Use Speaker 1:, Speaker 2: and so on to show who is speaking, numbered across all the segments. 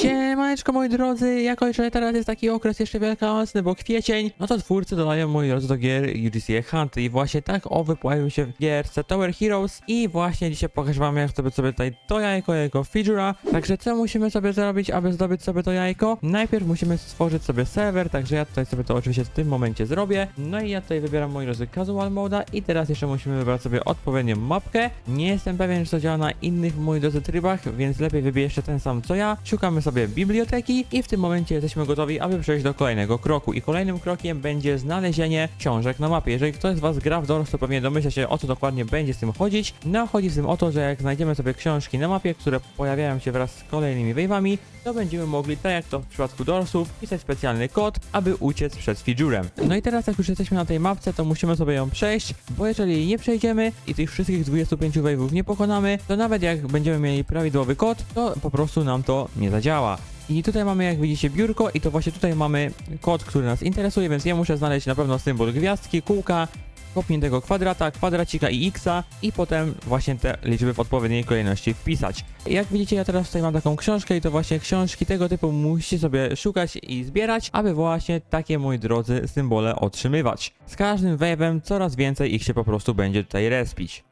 Speaker 1: Chin. Siemaneczko moi drodzy, jako że teraz jest taki okres jeszcze wielkanocny, bo kwiecień, no to twórcy dodają moi drodzy do gier UGC Hunt i właśnie tak owy pojawił się w gierce Tower Heroes i właśnie dzisiaj pokażę wam jak sobie sobie tutaj to jajko, jego figura. Także co musimy sobie zrobić, aby zdobyć sobie to jajko? Najpierw musimy stworzyć sobie serwer, także ja tutaj sobie to oczywiście w tym momencie zrobię. No i ja tutaj wybieram moi drodzy casual moda i teraz jeszcze musimy wybrać sobie odpowiednią mapkę. Nie jestem pewien, czy to działa na innych moi drodzy trybach, więc lepiej wybierzcie ten sam co ja. Szukamy sobie biblioteki i w tym momencie jesteśmy gotowi, aby przejść do kolejnego kroku. I kolejnym krokiem będzie znalezienie książek na mapie. Jeżeli ktoś z Was gra w Doors, to pewnie domyśla się o co dokładnie będzie z tym chodzić. No chodzi z tym o to, że jak znajdziemy sobie książki na mapie, które pojawiają się wraz z kolejnymi wave'ami, to będziemy mogli, tak jak to w przypadku Doorsów, pisać specjalny kod, aby uciec przed figurem. No i teraz jak już jesteśmy na tej mapce, to musimy sobie ją przejść, bo jeżeli jej nie przejdziemy i tych wszystkich 25 wave'ów nie pokonamy, to nawet jak będziemy mieli prawidłowy kod, to po prostu nam to nie zadziała. I tutaj mamy, jak widzicie, biurko i to właśnie tutaj mamy kod, który nas interesuje, więc ja muszę znaleźć na pewno symbol gwiazdki, kółka, kopniętego kwadrata, kwadracika i xa i potem właśnie te liczby w odpowiedniej kolejności wpisać. Jak widzicie, ja teraz tutaj mam taką książkę i to właśnie książki tego typu musicie sobie szukać i zbierać, aby właśnie takie, moi drodzy, symbole otrzymywać. Z każdym wave'em coraz więcej ich się po prostu będzie tutaj respić.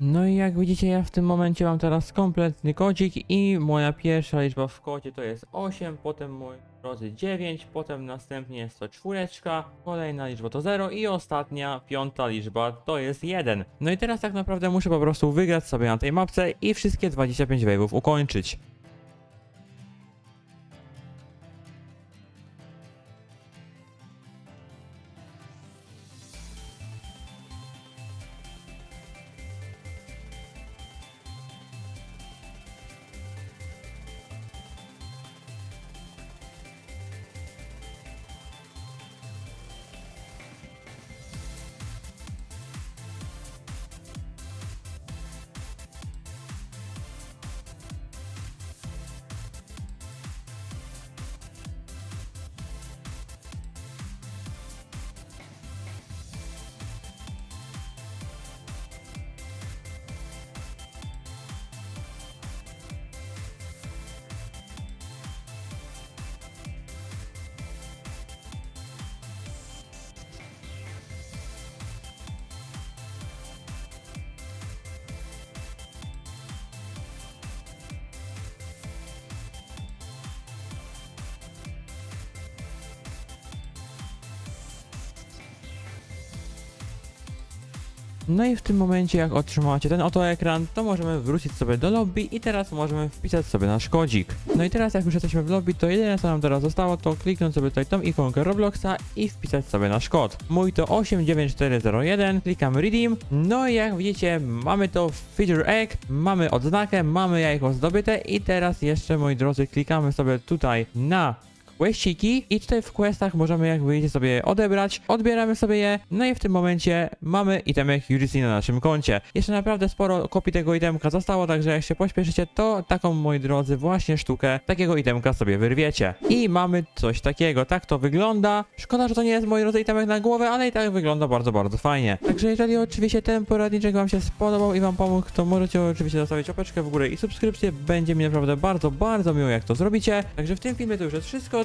Speaker 1: No i jak widzicie, ja w tym momencie mam teraz kompletny kodzik i moja pierwsza liczba w kodzie to jest 8, potem mój drodzy 9, potem następnie jest to czwóreczka, kolejna liczba to 0 i ostatnia, piąta liczba to jest 1. No i teraz tak naprawdę muszę po prostu wygrać sobie na tej mapce i wszystkie 25 wave'ów ukończyć. No i w tym momencie, jak otrzymacie ten oto ekran, to możemy wrócić sobie do lobby i teraz możemy wpisać sobie nasz kodzik. No i teraz, jak już jesteśmy w lobby, to jedyne co nam teraz zostało, to kliknąć sobie tutaj tą ikonkę Robloxa i wpisać sobie nasz kod. Mój to 89401, klikamy Redeem. No i jak widzicie, mamy to Feature Egg, mamy odznakę, mamy jajko zdobyte i teraz jeszcze, moi drodzy, klikamy sobie tutaj na questsiki i tutaj w questach możemy jak widzicie sobie odebrać, odbieramy sobie je, no i w tym momencie mamy itemek UGC na naszym koncie. Jeszcze naprawdę sporo kopii tego itemka zostało, także jak się pośpieszycie, to taką moi drodzy właśnie sztukę takiego itemka sobie wyrwiecie. I mamy coś takiego, tak to wygląda. Szkoda, że to nie jest moi drodzy itemek na głowę, ale i tak wygląda bardzo, bardzo fajnie. Także jeżeli oczywiście ten poradniczek wam się spodobał i wam pomógł, to możecie oczywiście zostawić opeczkę w górę i subskrypcję. Będzie mi naprawdę bardzo, bardzo miło jak to zrobicie. Także w tym filmie to już jest wszystko.